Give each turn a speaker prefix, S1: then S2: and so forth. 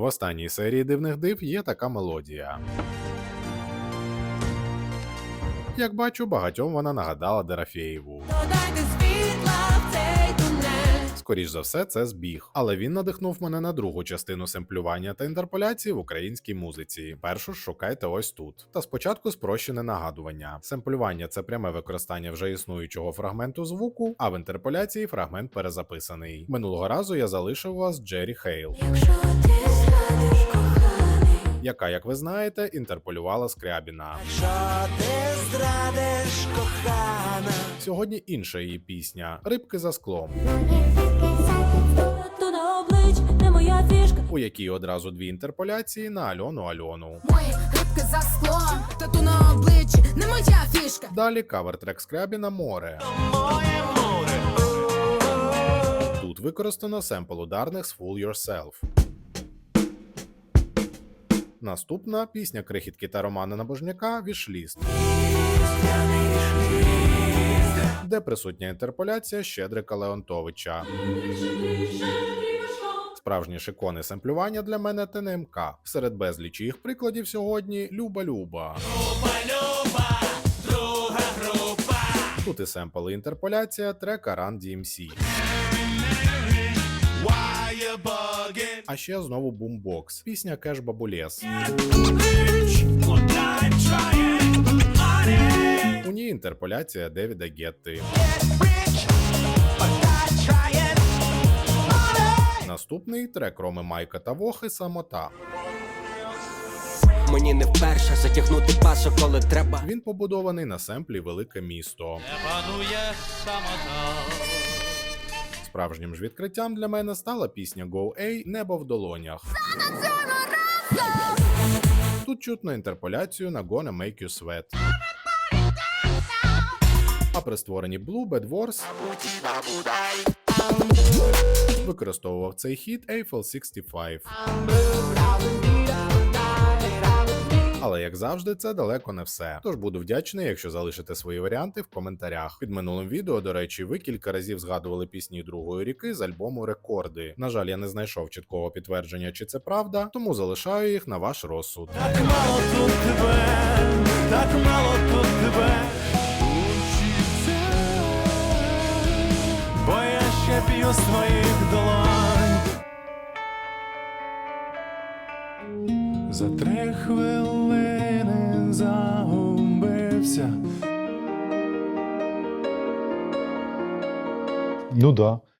S1: В останній серії дивних див є така мелодія. Як бачу, багатьом вона нагадала Дерафєєву. Скоріш за все, це збіг, але він надихнув мене на другу частину семплювання та інтерполяції в українській музиці. Першу ж шукайте ось тут. Та спочатку спрощене нагадування. Семплювання це пряме використання вже існуючого фрагменту звуку, а в інтерполяції фрагмент перезаписаний. Минулого разу я залишив вас Джері Хейл,
S2: Якщо ти
S1: яка, як ви знаєте, інтерполювала Скрябіна.
S3: Що ти зрадиш, кохана?
S1: Сьогодні інша її пісня Рибки за склом, у якій одразу дві інтерполяції на Альону Альону.
S4: Мої рибки за склом, тату на обличчі, не моя фішка.
S1: Далі кавер-трек Скрябіна Море.
S3: Моє море.
S1: Тут використано семпл ударних з Fool Yourself. Наступна пісня крихітки та Романа Набожняка Вішліст, де присутня інтерполяція Щедрика Леонтовича. Справжні шикони семплювання для мене ТНМК. Серед безлічі їх прикладів сьогодні Люба Люба.
S3: Люба, друга група.
S1: Тут і семпл інтерполяція трека Run DMC. А ще знову бумбокс, пісня Кеш.
S3: Money.
S1: У ній інтерполяція Девіда Гетти. Наступний трек Роми Майка та Вохи Самота.
S5: Мені не вперше затягнути пасок, коли треба.
S1: Він побудований на семплі Велике місто.
S6: панує самота.
S1: Справжнім ж відкриттям для мене стала пісня Go A Небо в долонях. Тут чутно інтерполяцію на Gonna Make You Sweat. А при створенні Blue Bad Wars використовував цей хіт Eiffel 65. Але як завжди, це далеко не все. Тож буду вдячний, якщо залишите свої варіанти в коментарях. Під минулим відео, до речі, ви кілька разів згадували пісні другої ріки з альбому Рекорди. На жаль, я не знайшов чіткого підтвердження, чи це правда, тому залишаю їх на ваш розсуд.
S3: Так мало тут тебе, так мало тут тебе. Бо я ще п'ю з твоїх долонь. За три хвилини загубився.
S7: Ну да.